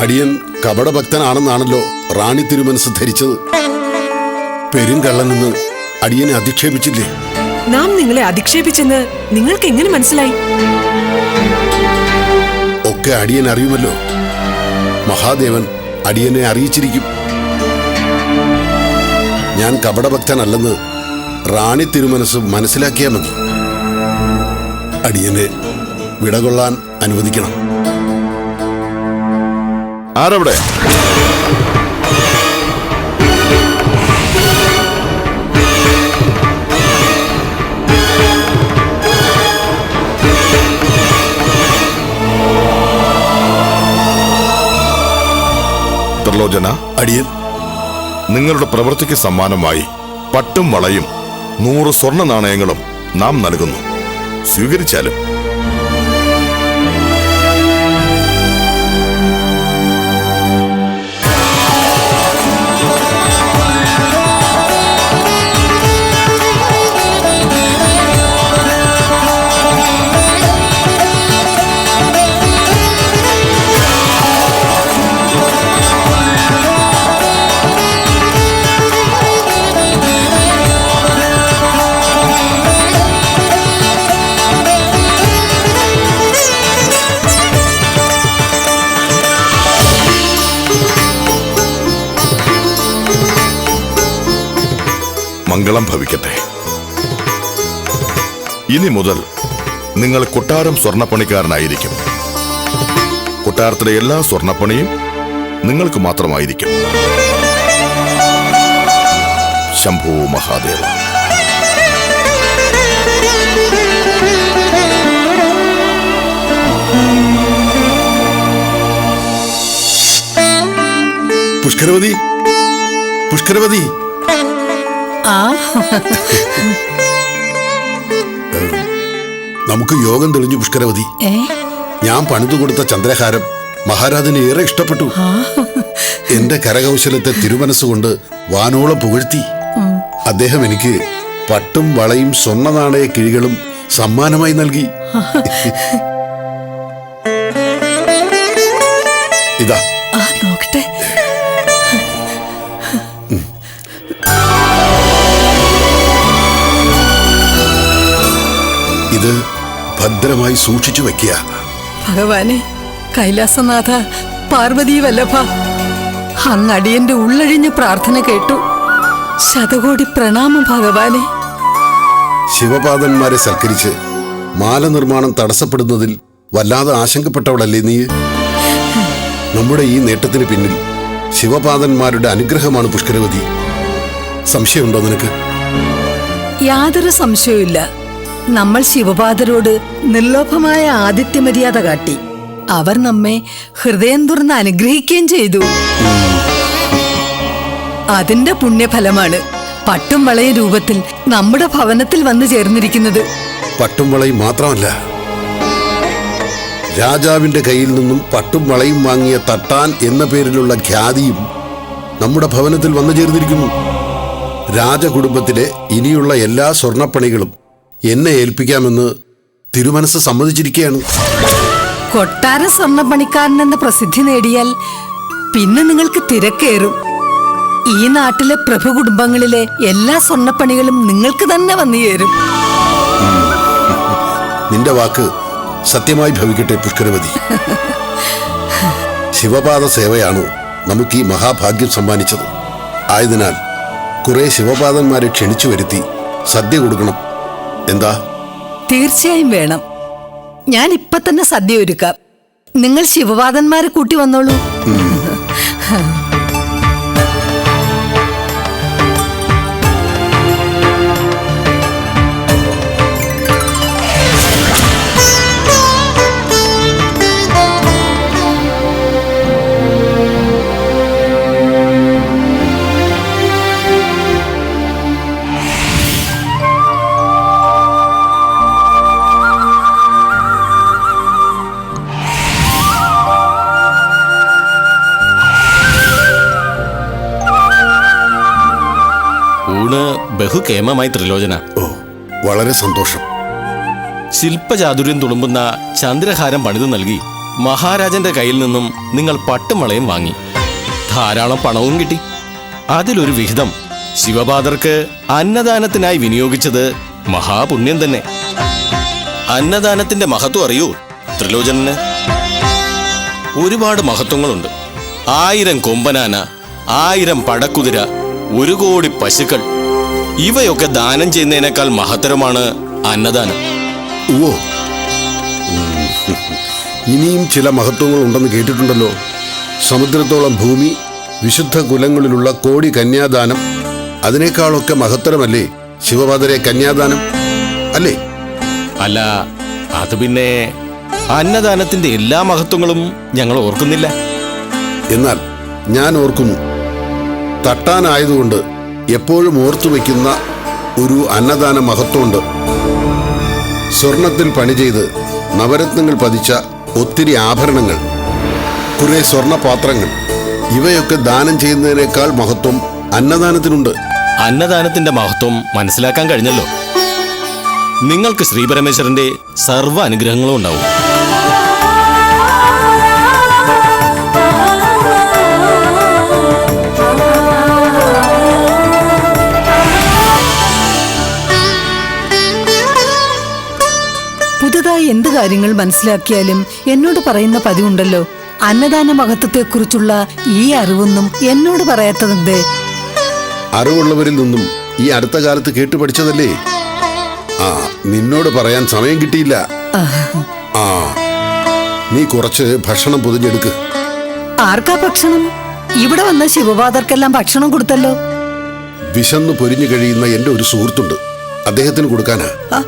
അടിയൻ കപടഭക്തനാണെന്നാണല്ലോ റാണി തിരുമനസ് ധരിച്ചത്. പെരുങ്കള്ളനെന്ന് അടിയനെ അധിക്ഷേപിച്ചില്ലേ? നാം നിങ്ങളെ അധിക്ഷേപിച്ചെന്ന് നിങ്ങൾക്ക് എങ്ങനെ മനസ്സിലായി? ഒക്കെ അടിയൻ അറിയുമല്ലോ. മഹാദേവൻ അടിയനെ അറിയിച്ചിരിക്കും. ഞാൻ കപടഭക്തനല്ലെന്ന് റാണി തിരുമനസ് മനസ്സിലാക്കിയാൽ മതി. അടിയനെ വിടകൊള്ളാൻ അനുവദിക്കണം. ആരവിടെ? ത്രിലോചന അടിയൻ. നിങ്ങളുടെ പ്രവൃത്തിക്ക് സമ്മാനമായി പട്ടും വളയും നൂറ് സ്വർണ നാണയങ്ങളും നാം നൽകുന്നു. സ്വീകരിച്ചാലും മംഗളം ഭവിക്കട്ടെ. ഇനി മുതൽ നിങ്ങൾ കൊട്ടാരം സ്വർണപ്പണിക്കാരനായിരിക്കും കൊട്ടാരത്തിലെ എല്ലാ സ്വർണപ്പണിയും നിങ്ങൾക്ക് മാത്രമായിരിക്കും. ശംഭു മഹാദേവ. പുഷ്കരവതി പുഷ്കരവതി. നമുക്ക് യോഗം തെളിഞ്ഞു പുഷ്കരവതി. ഞാൻ പണിതു കൊടുത്ത ചന്ദ്രഹാരം മഹാരാജന് ഏറെ ഇഷ്ടപ്പെട്ടു. എന്റെ കരകൗശലത്തെ തിരുമനസ്സുകൊണ്ട് വാനോളം പുകഴ്ത്തി. അദ്ദേഹം എനിക്ക് പട്ടും വളയും സ്വർണ നാണയ കിഴികളും സമ്മാനമായി നൽകി. ഭദ്രമായി സൂക്ഷിച്ചു വെക്കുക. ഭഗവാനെ കൈലാസനാഥ പാർവതി വല്ലഭ അങ്ങടിയന്റെ ഉള്ളഴിഞ്ഞ പ്രാർത്ഥന കേട്ടു. ശതകോടി പ്രണാമം ഭഗവാനെ. ശിവപാദന്മാരെ സൽക്കരിച്ച് മാല നിർമ്മാണം തടസ്സപ്പെടുന്നതിൽ വല്ലാതെ ആശങ്കപ്പെട്ടവളല്ലേ നീ നമ്മുടെ ഈ നേട്ടത്തിന് പിന്നിൽ ശിവപാദന്മാരുടെ അനുഗ്രഹമാണ് പുഷ്കരവതി. സംശയമുണ്ടോ നിനക്ക്? യാതൊരു സംശയവുമില്ല. നമ്മൾ ശിവപാദരോട് നിർലോഭമായ ആദിത്യമര്യാദ കാട്ടി. അവർ നമ്മെ ഹൃദയം തുറന്ന് അനുഗ്രഹിക്കുകയും ചെയ്തു. അതിന്റെ പുണ്യഫലമാണ് പട്ടും വളയ രൂപത്തിൽ നമ്മുടെ ഭവനത്തിൽ വന്നു ചേർന്നിരിക്കുന്നത്. പട്ടും വളയും മാത്രമല്ല രാജാവിന്റെ കയ്യിൽ നിന്നും പട്ടും വളയും വാങ്ങിയ തട്ടാൻ എന്ന പേരിലുള്ള ഖ്യാതിയും നമ്മുടെ ഭവനത്തിൽ വന്നു ചേർന്നിരിക്കുന്നു. രാജകുടുംബത്തിലെ ഇനിയുള്ള എല്ലാ സ്വർണപ്പണികളും എന്നെ ഏൽപ്പിക്കാമെന്ന് തിരുമനസ് സമ്മതിച്ചിരിക്കുകയാണ്. കൊട്ടാര സ്വർണപ്പണിക്കാരനെന്ന പ്രസിദ്ധി നേടിയാൽ പിന്നെ നിങ്ങൾക്ക് തിരക്കേറും. ഈ നാട്ടിലെ പ്രഭു കുടുംബങ്ങളിലെ എല്ലാ സ്വർണപ്പണികളും നിങ്ങൾക്ക് തന്നെ വന്നു ചേരും. നിന്റെ വാക്ക് സത്യമായി ഭവിക്കട്ടെ പുഷ്കരവതി. ശിവപാദ സേവയാണ് നമുക്ക് ഈ മഹാഭാഗ്യം സമ്മാനിച്ചത്? ആയതിനാൽ കുറെ ശിവപാദന്മാരെ ക്ഷണിച്ചു വരുത്തി സദ്യ കൊടുക്കണം. എന്താ? തീർച്ചയായും വേണം. ഞാൻ ഇപ്പൊ തന്നെ സദ്യ ഒരുക്കാം. നിങ്ങൾ ശിവവാദന്മാരെ കൂട്ടി വന്നോളൂ. ഊണ് ബഹുകേമമായി ത്രിലോചന. ഓ വളരെ സന്തോഷം. ശില്പചാതുര്യം തുളുമ്പുന്ന ചന്ദ്രഹാരം പണിതു നൽകി മഹാരാജന്റെ കയ്യിൽ നിന്നും നിങ്ങൾ പട്ടുമളയും വാങ്ങി. ധാരാളം പണവും കിട്ടി. അതിലൊരു വിഹിതം ശിവപാദർക്ക് അന്നദാനത്തിനായി വിനിയോഗിച്ചത് മഹാപുണ്യം തന്നെ. അന്നദാനത്തിന്റെ മഹത്വം അറിയൂ ത്രിലോചനന്. ഒരുപാട് മഹത്വങ്ങളുണ്ട്. ആയിരം കൊമ്പനാന ആയിരം പടക്കുതിര ഒരു കോടി പശുക്കൾ. ഇവയൊക്കെ ദാനം ചെയ്യുന്നതിനേക്കാൾ മഹത്തരമാണ് അന്നദാനം. ഓ ഇനിയും ചില മഹത്വങ്ങൾ ഉണ്ടെന്ന് കേട്ടിട്ടുണ്ടല്ലോ. സമുദ്രത്തോളം ഭൂമി വിശുദ്ധ കുലങ്ങളിലുള്ള കോടി കന്യാദാനം അതിനേക്കാളൊക്കെ മഹത്തരമല്ലേ ശിവപാതരെ കന്യാദാനം? അല്ലേ? അല്ല അത് പിന്നെ അന്നദാനത്തിന്റെ എല്ലാ മഹത്വങ്ങളും ഞങ്ങൾ ഓർക്കുന്നില്ല. എന്നാൽ ഞാൻ ഓർക്കുന്നു. തട്ടാനായതുകൊണ്ട് എപ്പോഴും ഓർത്തു വയ്ക്കുന്ന ഒരു അന്നദാന മഹത്വമുണ്ട്. സ്വർണത്തിൽ പണി ചെയ്ത് നവരത്നങ്ങൾ പതിച്ച ഒത്തിരി ആഭരണങ്ങൾ കുറെ സ്വർണപാത്രങ്ങൾ ഇവയൊക്കെ ദാനം ചെയ്യുന്നതിനേക്കാൾ മഹത്വം അന്നദാനത്തിനുണ്ട്. അന്നദാനത്തിന്റെ മഹത്വം മനസ്സിലാക്കാൻ കഴിഞ്ഞല്ലോ. നിങ്ങൾക്ക് ശ്രീപരമേശ്വരന്റെ സർവ അനുഗ്രഹങ്ങളും ഉണ്ടാവും. കാര്യങ്ങൾ മനസ്സിലാക്കിയാലും എന്നോട് പറയുന്ന പതിവുണ്ടല്ലോ. അന്നദാന മഹത്വത്തെക്കുറിച്ചുള്ള ഈ അറിവൊന്നും എന്നോട് പറയാത്തതെന്തേ? അറിവുള്ളവരിൽ നിന്നും ഈ അടുത്ത കാലത്ത് കേട്ടു പഠിച്ചതല്ലേ? ആ നിന്നോട് പറയാൻ സമയം കിട്ടിയില്ല. ആ. നീ കുറച്ച് ഭക്ഷണം പൊതിഞ്ഞെടുക്ക്. ആർക്കാ ഭക്ഷണം? ഇവിടെ വന്ന ശിവപാദർക്കെല്ലാം ഭക്ഷണം കൊടുത്തല്ലോ. വിശന്നു പൊരിഞ്ഞു കഴിയുന്ന എന്റെ ഒരു സുഹൃത്തുണ്ട്. അദ്ദേഹത്തിന് കൊടുക്കാനാ.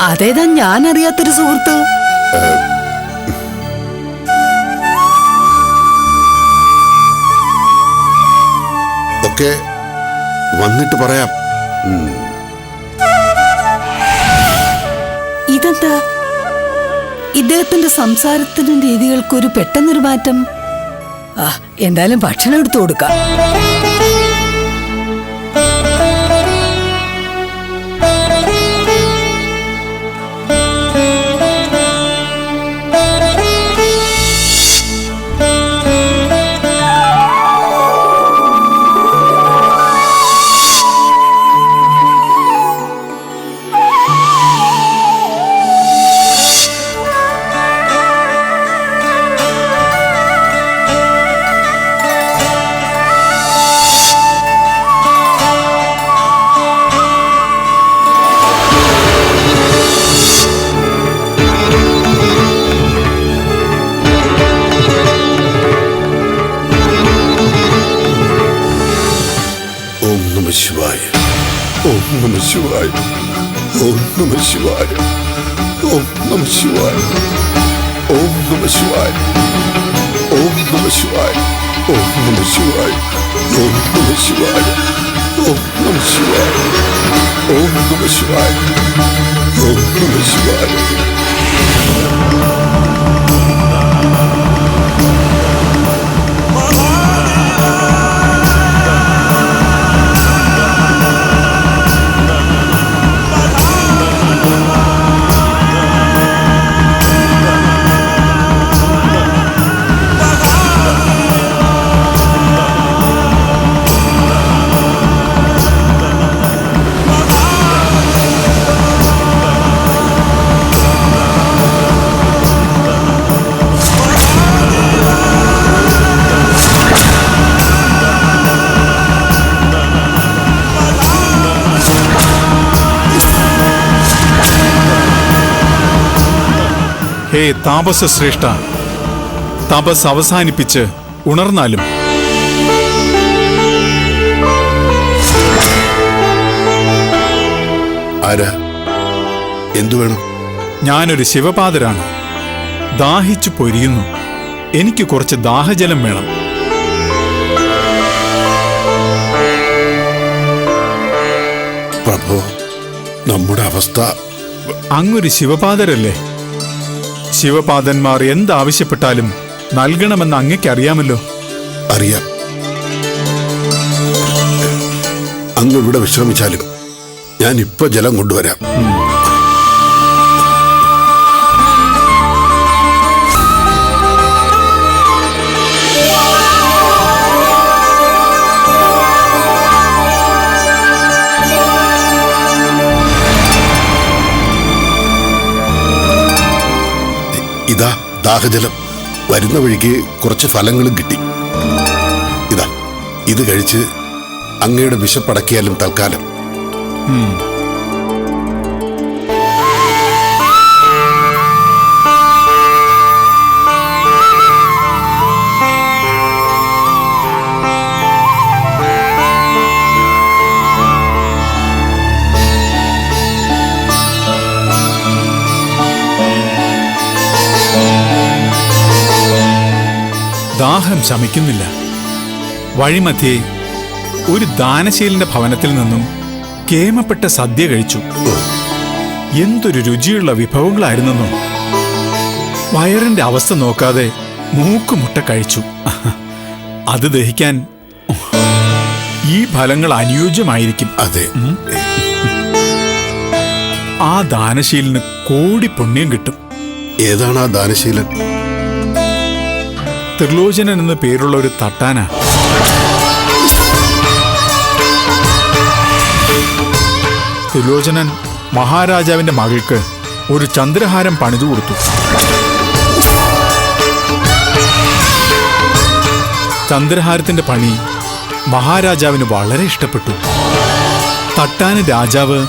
അതേതാ ഞാൻ അറിയാത്തൊരു സുഹൃത്ത്? ഒക്കെ വന്നിട്ട് പറയാം. ഇതെന്താ? ഇദ്ദേഹത്തിന്റെ സംസാരത്തിനും രീതികൾക്കൊരു പെട്ടെന്നൊരു മാറ്റം. ആ എന്തായാലും ഭക്ഷണം എടുത്തു കൊടുക്കാം. var. Yokluğumuz var. ഹേ താപസ ശ്രേഷ്ഠ. തപസ് അവസാനിപ്പിച്ച് ഉണർന്നാലും. ആരാ? എന്തു വേണം? ഞാനൊരു ശിവപാതരാണ് ദാഹിച്ചു പൊരിയുന്നു. എനിക്ക് കുറച്ച് ദാഹജലം വേണം. പ്രഭു നമ്മുടെ അവസ്ഥ അങ്ങൊരു ശിവപാതരല്ലേ ശിവപാതന്മാർ എന്താവശ്യപ്പെട്ടാലും നൽകണമെന്ന് അങ്ങയ്ക്കറിയാമല്ലോ. അറിയാം. അങ്ങ് ഇവിടെ വിശ്രമിച്ചാലും ഞാൻ ഇപ്പൊ ജലം കൊണ്ടുവരാം. ദാഹജലം വരുന്ന വഴിക്ക് കുറച്ച് ഫലങ്ങളും കിട്ടി. ഇതാ ഇത് കഴിച്ച് അങ്ങയുടെ വിശപ്പടക്കിയാലും തൽക്കാലം. ദാഹം ശമിക്കുന്നില്ല. വഴിമധ്യേ ഒരു ദാനശീലിന്റെ ഭവനത്തിൽ നിന്നും കേമപ്പെട്ട സദ്യ കഴിച്ചു. എന്തൊരു രുചിയുള്ള വിഭവങ്ങളായിരുന്നെന്നോ. വയറിന്റെ അവസ്ഥ നോക്കാതെ മൂക്കുമുട്ട കഴിച്ചു. അത് ദഹിക്കാൻ ഈ ഫലങ്ങൾ അനുയോജ്യമായിരിക്കും. അതെ. ആ ദാനശീലിന് കോടി പുണ്യം കിട്ടും. ഏതാണ് ആ ദാനശീലൻ? ത്രിലോചനൻ എന്ന പേരുള്ള ഒരു തട്ടാന. ത്രിലോചനൻ മഹാരാജാവിന്റെ മകൾക്ക് ഒരു ചന്ദ്രഹാരം പണിതു കൊടുത്തു. ചന്ദ്രഹാരത്തിന്റെ പണി മഹാരാജാവിന് വളരെ ഇഷ്ടപ്പെട്ടു. തട്ടാന രാജാവ്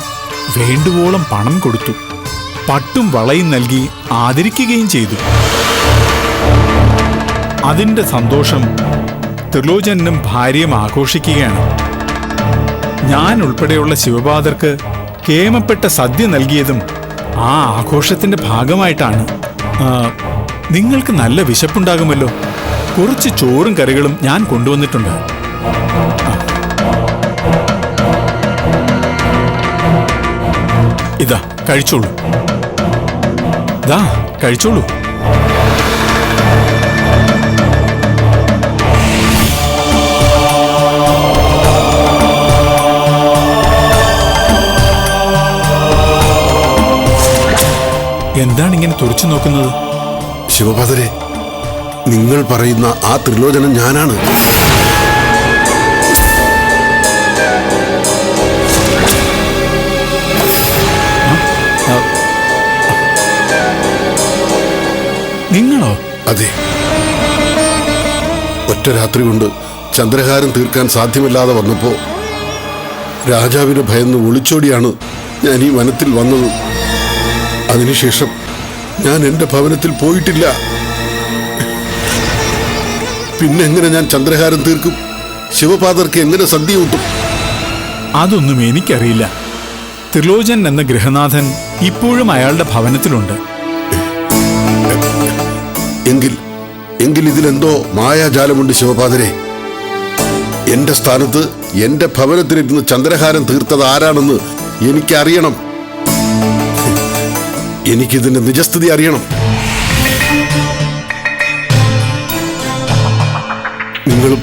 വേണ്ടുവോളം പണം കൊടുത്തു. പട്ടും വളയും നൽകി ആദരിക്കുകയും ചെയ്തു. അതിന്റെ സന്തോഷം ത്രിലോചനും ഭാര്യയും ആഘോഷിക്കുകയാണ്. ഞാൻ ഉൾപ്പെടെയുള്ള ശിവപാദർക്ക് കേമപ്പെട്ട സദ്യ നൽകിയതും ആ ആഘോഷത്തിന്റെ ഭാഗമായിട്ടാണ്. നിങ്ങൾക്ക് നല്ല വിശപ്പുണ്ടാകുമല്ലോ. കുറച്ച് ചോറും കറികളും ഞാൻ കൊണ്ടുവന്നിട്ടുണ്ട്. ഇതാ കഴിച്ചോളൂ. ദാ കഴിച്ചോളൂ. എന്താണ് ഇങ്ങനെ തുറച്ചു നോക്കുന്നത്? ശിവപാദരെ നിങ്ങൾ പറയുന്ന ആ ത്രിലോചനം ഞാനാണ്. നിങ്ങളോ? അതെ. ഒറ്റ രാത്രി കൊണ്ട് ചന്ദ്രഹാരം തീർക്കാൻ സാധ്യമല്ലാതെ വന്നപ്പോ രാജാവിന് ഭയന്ന് ഒളിച്ചോടിയാണ് ഞാൻ ഈ വനത്തിൽ വന്നത്. അതിനുശേഷം ഞാൻ എന്റെ ഭവനത്തിൽ പോയിട്ടില്ല. പിന്നെ എങ്ങനെ ഞാൻ ചന്ദ്രഹാരം തീർക്കും? ശിവപാദർക്ക് എങ്ങനെ സന്ധ്യ കൂട്ടും അതൊന്നും എനിക്കറിയില്ല. ത്രിലോചൻ എന്ന ഗൃഹനാഥൻ ഇപ്പോഴും അയാളുടെ ഭവനത്തിലുണ്ട്. എങ്കിൽ എങ്കിൽ ഇതിലെന്തോ മായാജാലമുണ്ട് ശിവപാദരെ. എന്റെ സ്ഥാനത്ത് എന്റെ ഭവനത്തിലിരുന്ന് ചന്ദ്രഹാരം തീർത്തത് ആരാണെന്ന് എനിക്കറിയണം. എനിക്കിതിന്റെ നിജസ്ഥിതി അറിയണം. നിങ്ങളും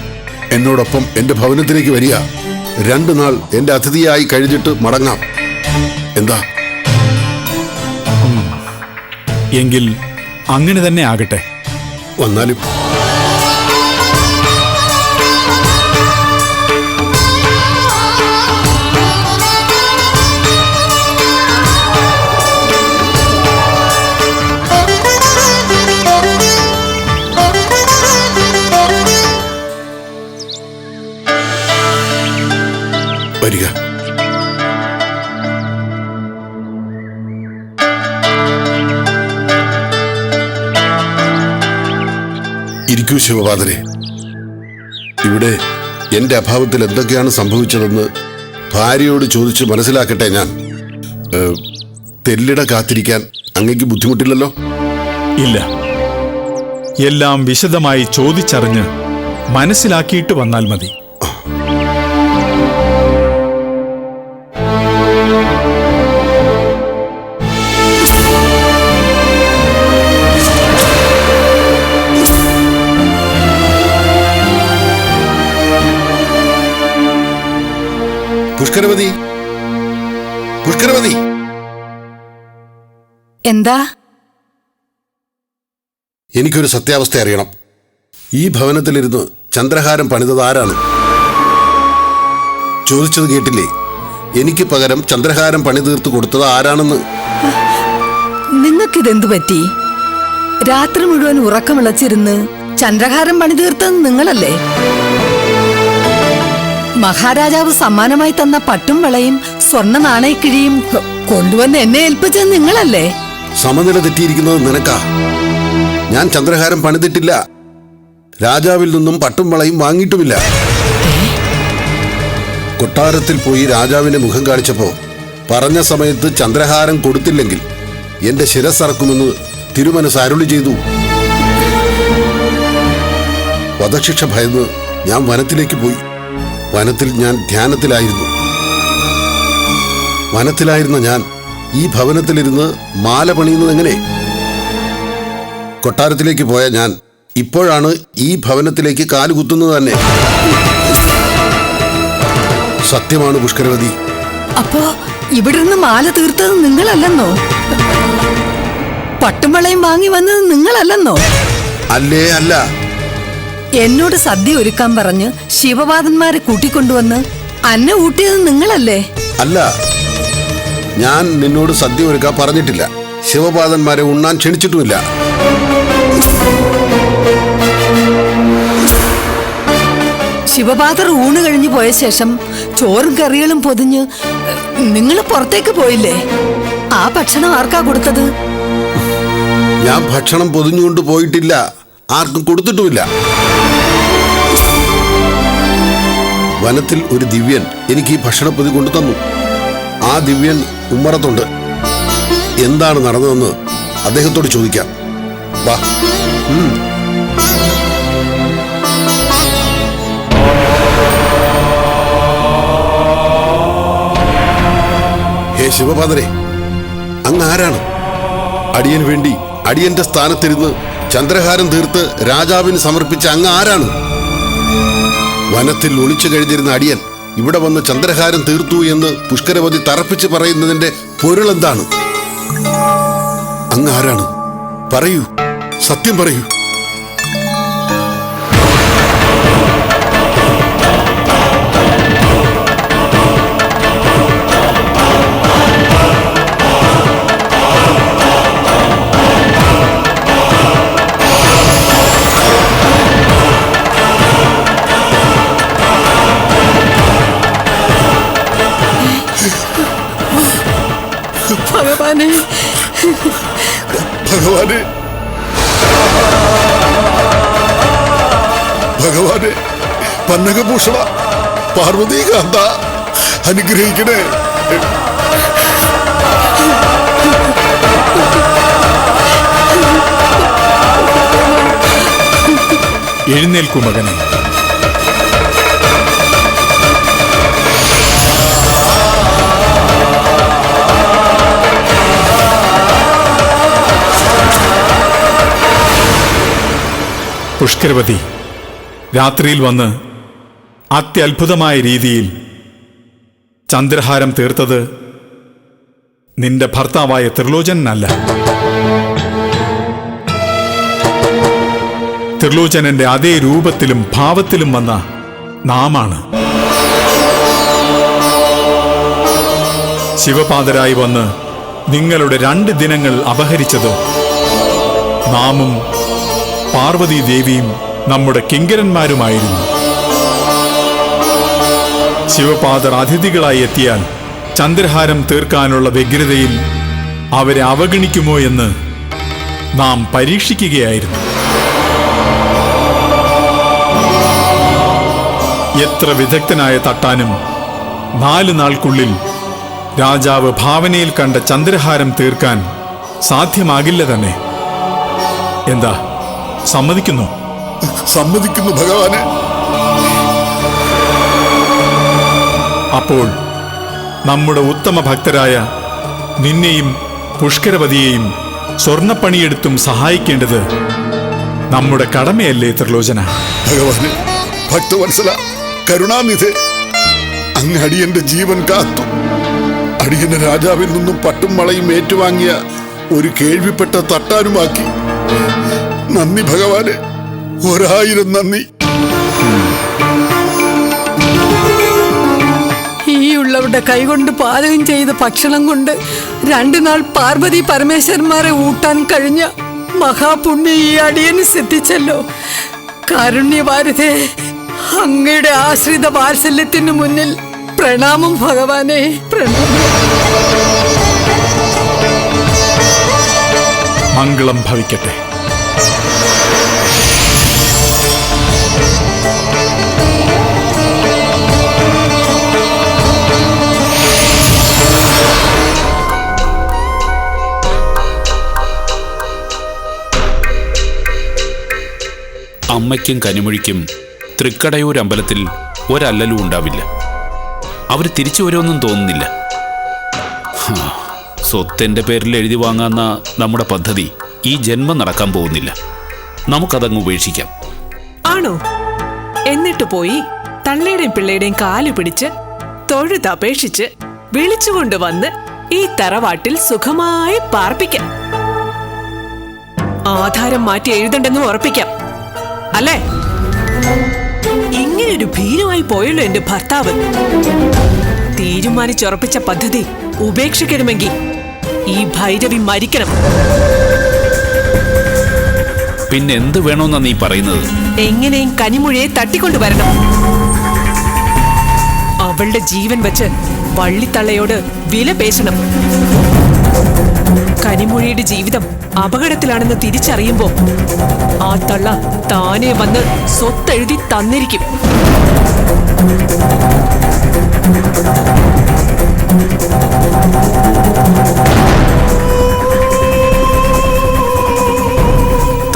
എന്നോടൊപ്പം എന്റെ ഭവനത്തിലേക്ക് വരിക. രണ്ടു നാൾ എന്റെ അതിഥിയായി കഴിഞ്ഞിട്ട് മടങ്ങാം. എന്താ? എങ്കിൽ അങ്ങനെ തന്നെ ആകട്ടെ. വന്നാലും വരിക. ഇരിക്കൂ ശിവപാതരെ ഇവിടെ എന്റെ അഭാവത്തിൽ എന്തൊക്കെയാണ് സംഭവിച്ചതെന്ന് ഭാര്യയോട് ചോദിച്ച് മനസ്സിലാക്കട്ടെ ഞാൻ. തെല്ലിട കാത്തിരിക്കാൻ അങ്ങേക്ക് ബുദ്ധിമുട്ടില്ലല്ലോ? ഇല്ല. എല്ലാം വിശദമായി ചോദിച്ചറിഞ്ഞ് മനസ്സിലാക്കിയിട്ട് വന്നാൽ മതി. പുഷ്കരവതി. പുഷ്കരവതി. എന്താ? എനിക്കൊരു സത്യാവസ്ഥ അറിയണം. ഈ ഭവനത്തിലിരുന്ന് ചന്ദ്രഹാരം പണിതത് ആരാണ്? ചോദിച്ചത് കേട്ടില്ലേ? എനിക്ക് പകരം ചന്ദ്രഹാരം പണി തീർത്ത് കൊടുത്തത് ആരാണെന്ന്? നിങ്ങൾക്കിതെന്തു പറ്റി? രാത്രി മുഴുവൻ ഉറക്കമിളച്ചിരുന്ന് ചന്ദ്രഹാരം പണി തീർത്തത് നിങ്ങളല്ലേ? മഹാരാജാവ് സമ്മാനമായി തന്ന പട്ടും വളയും സ്വർണ നാണയക്കിഴിയും കൊണ്ടുവന്ന് എന്നെ ഏൽപ്പിച്ചത് നിങ്ങളല്ലേ? സമനില തെറ്റിയിരിക്കുന്നത് നിനക്കാ. ഞാൻ ചന്ദ്രഹാരം പണിതിട്ടില്ല. രാജാവിൽ നിന്നും പട്ടും വളയും വാങ്ങിയിട്ടുമില്ല. കൊട്ടാരത്തിൽ പോയി രാജാവിന്റെ മുഖം കാണിച്ചപ്പോ പറഞ്ഞ സമയത്ത് ചന്ദ്രഹാരം കൊടുത്തില്ലെങ്കിൽ എന്റെ ശിരസറക്കുമെന്ന് തിരുമനസ് അരുളി ചെയ്തു. വധശിക്ഷ ഭയന്ന് ഞാൻ വനത്തിലേക്ക് പോയി. വനത്തിൽ ഞാൻ ധ്യാനത്തിലായിരുന്നു. വനത്തിലായിരുന്ന ഞാൻ ഈ ഭവനത്തിലിരുന്ന് മാല പണിയുന്നത് എങ്ങനെ? കൊട്ടാരത്തിലേക്ക് പോയ ഞാൻ ഇപ്പോഴാണ് ഈ ഭവനത്തിലേക്ക് കാലുകുത്തുന്നത് തന്നെ. സത്യമാണ് പുഷ്കരവതി. അപ്പോ ഇവിടുന്ന് മാല തീർത്തത് നിങ്ങളല്ലെന്നോ? പട്ടുമളയും വാങ്ങി വന്നത് നിങ്ങളല്ലെന്നോ? അല്ലേ അല്ല. എന്നോട് സദ്യ ഒരുക്കാൻ പറഞ്ഞ് ശിവപാദന്മാരെ കൂട്ടിക്കൊണ്ടുവന്ന് അന്നെ ഊട്ടിയത് നിങ്ങളല്ലേ? അല്ല ഞാൻ നിന്നോട് സദ്യ ഒരുക്കാൻ പറഞ്ഞിട്ടില്ല. ശിവപാദന്മാരെ ഉണ്ണാൻ ക്ഷണിച്ചിട്ടുമില്ല. ശിവപാദർ ഊണ് കഴിഞ്ഞു പോയ ശേഷം ചോറും കറികളും പൊതിഞ്ഞ് നിങ്ങൾ പുറത്തേക്ക് പോയില്ലേ? ആ ഭക്ഷണം ആർക്കാ കൊടുത്തത്? ഞാൻ ഭക്ഷണം പൊതിഞ്ഞുകൊണ്ട് പോയിട്ടില്ല. ആർക്കും കൊടുത്തിട്ടുമില്ല. വനത്തിൽ ഒരു ദിവ്യൻ എനിക്ക് ഈ ഭക്ഷണപ്പൊതി കൊണ്ടു തന്നു. ആ ദിവ്യൻ ഉമ്മറത്തുണ്ട്. എന്താണ് നടന്നതെന്ന് അദ്ദേഹത്തോട് ചോദിക്കാം. വാ. ഹേ ശിവപാദരെ അങ്ങ് ആരാണ്? അടിയന് വേണ്ടി അടിയന്റെ സ്ഥാനത്തിരുന്ന് ചന്ദ്രഹാരം തീർത്ത് രാജാവിന് സമർപ്പിച്ച അങ്ങ് ആരാണ്? വനത്തിൽ ഒളിച്ചു കഴിഞ്ഞിരുന്ന അടിയൻ ഇവിടെ വന്ന് ചന്ദ്രഹാരം തീർത്തു എന്ന് പുഷ്കരവതി തറപ്പിച്ച് പറയുന്നതിന്റെ പൊരുളെന്താണ് അങ്ങ് ആരാണ്? പറയൂ സത്യം പറയൂ. ഭഗവാനെ. ഭഗവാനെ പന്നകഭൂഷണ പാർവതീകാന്ത അനുഗ്രഹിക്കണേ. എഴുന്നേൽക്കു മകനെ. പുഷ്കരവതി രാത്രിയിൽ വന്ന് അത്യത്ഭുതമായ രീതിയിൽ ചന്ദ്രഹാരം തീർത്തത് നിന്റെ ഭർത്താവായ ത്രിലോചനല്ല ത്രിലോചനന്റെ അതേ രൂപത്തിലും ഭാവത്തിലും വന്ന നാമാണ്. ശിവപാതരായി വന്ന് നിങ്ങളുടെ രണ്ട് ദിനങ്ങൾ അപഹരിച്ചത് നാമും പാർവതി ദേവിയും നമ്മുടെ കിങ്കരന്മാരുമായിരുന്നു. ശിവപാദർ അതിഥികളായി എത്തിയാൽ ചന്ദ്രഹാരം തീർക്കാനുള്ള വ്യഗ്രതയിൽ അവരെ അവഗണിക്കുമോ എന്ന് നാം പരീക്ഷിക്കുകയായിരുന്നു. എത്ര വിദഗ്ധനായ തട്ടാനും നാല് നാൾക്കുള്ളിൽ രാജാവ് ഭാവനയിൽ കണ്ട ചന്ദ്രഹാരം തീർക്കാൻ സാധ്യമാകില്ല തന്നെ. എന്താ? സമ്മതിക്കുന്നു. സമ്മതിക്കുന്നു ഭഗവാനെ. അപ്പോൾ നമ്മുടെ ഉത്തമ ഭക്തരായ നിന്നെയും പുഷ്കരവതിയെയും സ്വർണപ്പണിയെടുത്തും സഹായിക്കേണ്ടത് നമ്മുടെ കടമയല്ലേ ത്രിലോചന? ഭഗവാനെ ഭക്തവത്സല കരുണാനിധി അങ്ങ് അടിയന്റെ ജീവൻ കാത്തു. അടിയന്റെ രാജാവിൽ നിന്നും പട്ടും വളയും ഏറ്റുവാങ്ങിയ ഒരു കേൾവിപ്പെട്ട തട്ടാനുമാക്കി നന്ദി ഭഗവാനെ. ഒരായിരം നന്ദി. ഈ ഉള്ളവരുടെ കൈകൊണ്ട് പാചകം ചെയ്ത ഭക്ഷണം കൊണ്ട് രണ്ടു നാൾ പാർവതി പരമേശ്വരന്മാരെ ഊട്ടാൻ കഴിഞ്ഞ മഹാപുണ്യ ഈ അടിയന് സിദ്ധിച്ചല്ലോ. കാരുണ്യവാരതേ അങ്ങയുടെ ആശ്രിത വാത്സല്യത്തിനു മുന്നിൽ പ്രണാമം ഭഗവാനെ പ്രണാമം. മംഗളം ഭവിക്കട്ടെ. അമ്മയ്ക്കും കനിമൊഴിക്കും തൃക്കടയൂർ അമ്പലത്തിൽ ഒരല്ലലും ഉണ്ടാവില്ല. അവർ തിരിച്ചു വരുമെന്നും തോന്നുന്നില്ല. സ്വത്തിന്റെ പേരിൽ എഴുതി വാങ്ങാന്ന നമ്മുടെ പദ്ധതി ഈ ജന്മം നടക്കാൻ പോകുന്നില്ല. നമുക്കതങ്ങ് ഉപേക്ഷിക്കാം. ആണോ? എന്നിട്ട് പോയി തള്ളയുടെയും പിള്ളയുടെയും കാൽ പിടിച്ച് തൊഴുതപേക്ഷിച്ച് വിളിച്ചുകൊണ്ട് വന്ന് ഈ തറവാട്ടിൽ സുഖമായി പാർപ്പിക്കാം. ആധാരം മാറ്റി എഴുതണ്ടെന്ന് ഉറപ്പിക്കാം. അല്ലേ? ഇങ്ങനൊരു ഭീരുമായി പോയല്ലോ എന്റെ ഭർത്താവ്. തീരുമാനിച്ചുറപ്പിച്ച പദ്ധതി ഉപേക്ഷിക്കണമെങ്കിൽ ഈ ഭൈരവി മരിക്കണം. പിന്നെ എന്ത് വേണമെന്നാ നീ പറയുന്നത്? എങ്ങനെയും കനിമൊഴിയെ തട്ടിക്കൊണ്ടുവരണം. അവളുടെ ജീവൻ വെച്ച് വള്ളിത്തള്ളയോട് വില പേശണം. കനിമൊഴിയുടെ ജീവിതം അപകടത്തിലാണെന്ന് തിരിച്ചറിയുമ്പോ ആ തള്ള താനെ വന്ന് സ്വത്തെഴുതി തന്നിരിക്കും.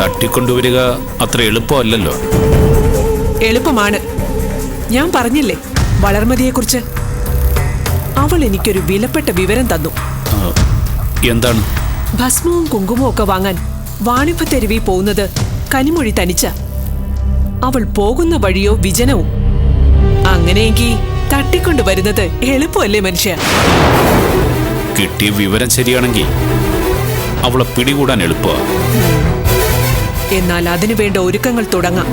തട്ടിക്കൊണ്ടുവരിക അത്ര എളുപ്പമല്ലല്ലോ. എളുപ്പമാണ്. ഞാൻ പറഞ്ഞില്ലേ വളർമതിയെക്കുറിച്ച്? അവൾ എനിക്കൊരു വിലപ്പെട്ട വിവരം തന്നു. എന്താണ്? ഭസ്മവും കുങ്കുമവും ഒക്കെ വാങ്ങാൻ വാണിഭത്തെരുവി പോകുന്നത് കനിമൊഴി തനിച്ച. അവൾ പോകുന്ന വഴിയോ വിജനവും. അങ്ങനെയെങ്കിൽ തട്ടിക്കൊണ്ടുവരുന്നത് എളുപ്പമല്ലേ മനുഷ്യ? കിട്ടിയ വിവരം ശരിയാണെങ്കിൽ അവളെ പിടികൂടാൻ എളുപ്പ എന്നാൽ അതിനു വേണ്ട ഒരുക്കങ്ങൾ തുടങ്ങാം.